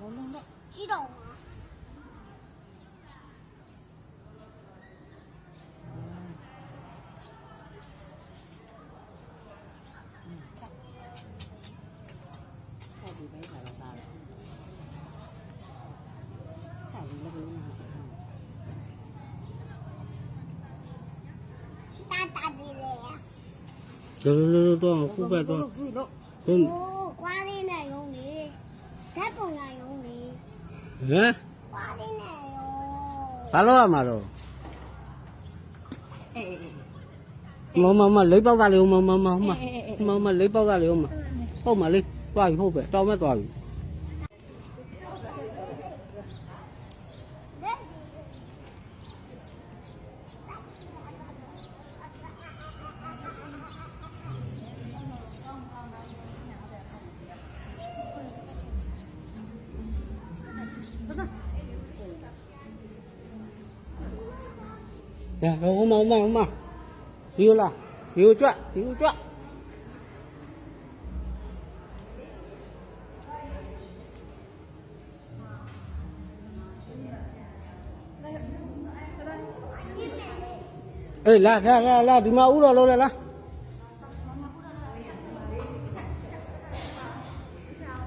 我知知道 လောလောလောတော့ခုပဲတော့ဟုတ်ကွာလေးနဲ့ရုံးနေဓာတ်ပုံရရုံးနေဟမ်ကွာလေးနဲ့ရုံးဘာလို့ရမှာတော့မမမလေးပေါက်ကလေးမမမမမမလေးပေါက်ကလေးမဟုတ်မလေးတွားပြီဟုတ်ပဲတောင်းမဲ့တွားပြီ dạ ông mà ông mà ông mà. Yêu là yêu chuyện yêu chuyện. Ê là là là là đi mau rồi rồi là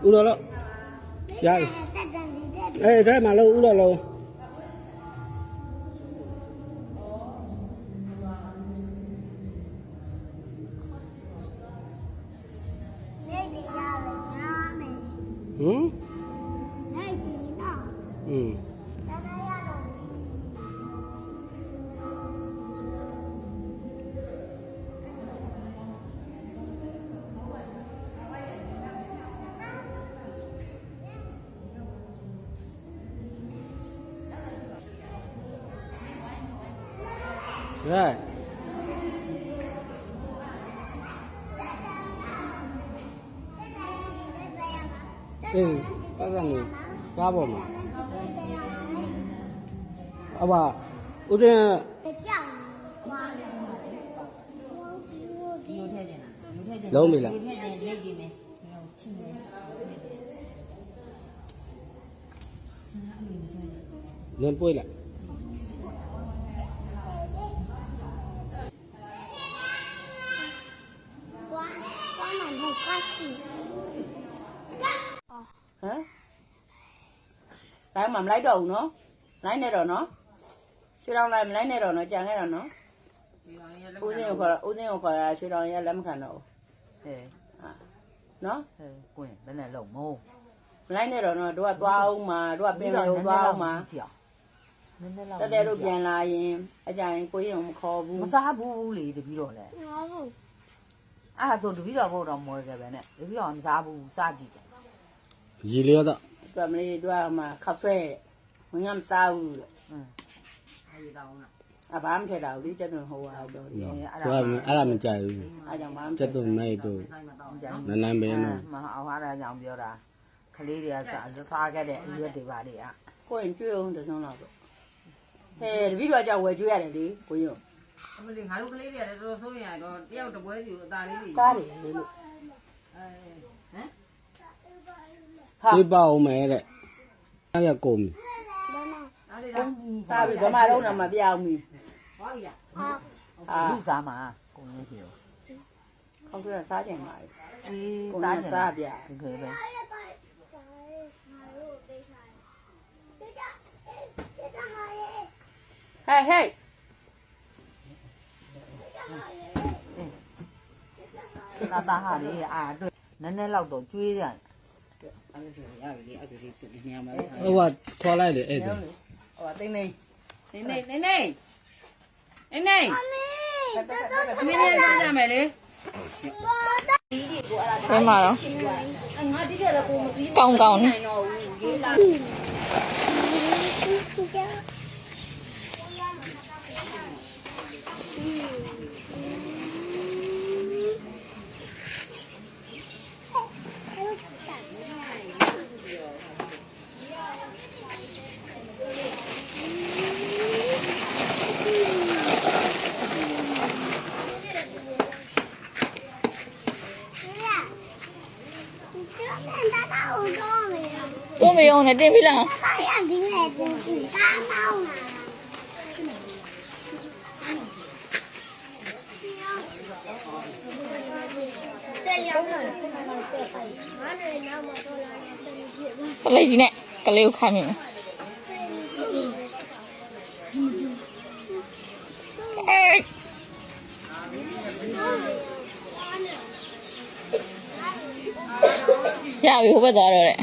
u rồi dạ. Ê thế mà lâu u rồi rồi ừ Rồi. Ừ, các bạn cá bò mà. အဘဦးတင်ကြောက်ပါလို့ထည့်ကျင်လားလို့ထည့်ကျင်လုံးပြီလားထည့်ကျင်လက်ကြည့်မယ်ချင်တယ်လင်းပွေးလိုက်ဟမ်တိုင်းမှာမလိုက်တော့ဘူးနော်နိုင်နေတော့နော် ရွှေတောင်လိုက်မလိုက်နေတော့နော်ကြံခဲ့တော့နော်ဦးစင်းကိုခေါ်ဦးစင်းကိုခေါ်ရရွှေတောင်ရလက်မခံတော့ဘူး ဟဲ့ ဟာနော် ဟဲ့ကိုရင်ဘယ်နဲ့လုံးမိုး မလိုက်နေတော့နော်တို့ကသွားအောင်မှာတို့ကပင်လုံးသွားအောင်မှာ နည်းနည်းလောက် တက်တဲ့တို့ပြန်လာရင်အကြိုင်ကိုရင်မခေါ်ဘူး မစားဘူးလေတပီတော့လေ 我不， အဲ့ဒါဆိုတပီတော့ဘုတ်တော့မွဲခဲ့ပဲနဲ့တပီတော့မစားဘူးစားကြည့်တယ် ရီလျောတော့ သူကမလေးတို့ကမှခါဖဲဝင်ငါမစားဘူး อื มအဲ့ဒီတော့လားအဘာမှထည့်တာဘူးလေတက်တွင်ဟိုဟာတော့သူကအဲ့ဒါမကြိုက်ဘူးအားကြောင့်ဘာမှကျက်တော့မဲတော့ဆိုင်မတော့ကြမ်းနန်းနန်းပဲနော်မအောင်ဟာတာကြောင့်ပြောတာကလေးတွေကစားစားခဲ့တဲ့အရွက်တွေပါတွေကကိုရင်ကျွေးအောင်တစုံတော့ဟဲ့တပည့်တော်ကြောင့်ဝယ်ကျွေးရတယ်လေကိုရင်အမလေးငါတို့ကလေးတွေကလည်းတော်တော်ဆိုးရင်တော့တယောက်တစ်ပွဲစီကိုအသာလေးတွေကားတယ်လေလို့အဲဟမ်ဟာပြပါအောင်မဲတဲ့အဲ့ရကုန်ပြီအားလေးလား စားပြီဗမာတော့တော့မပြောင်းဘူးဟောရီရ好，ဟာလူစားမှာကိုရင်းပြေခေါင်းကစားကြင်ပါလေအေးကိုစားယ်ကြစားပြဒီခေပဲဟဲ့ဟဲ့တာတာဟာလေးအာတွေ့နည်းနည်းလောက်တော့ကျွေးတယ်အဲ့ဒါဆိုရပြီလေအဲ့ဒါဒီညမှာဟိုကခေါ်လိုက်လေအဲ့ဒါ ဟိုတိတ်နေနေနေနေနေနေနေ妈咪，အမေနဲ့စားကြမယ်လေဘယ်မှာတော့ကောင်းကောင်းနေ တော့没有， တွန်းမရုံနဲ့တင်ပြီလား 他想听来听听，干嘛呢？这两个，俺这那么多人，这里去吧。 စလိတ်ကြီးနဲ့ကလေးကိုခိုင်းမိမယ် ရပြီဟိုဘက်သွားတော့တဲ့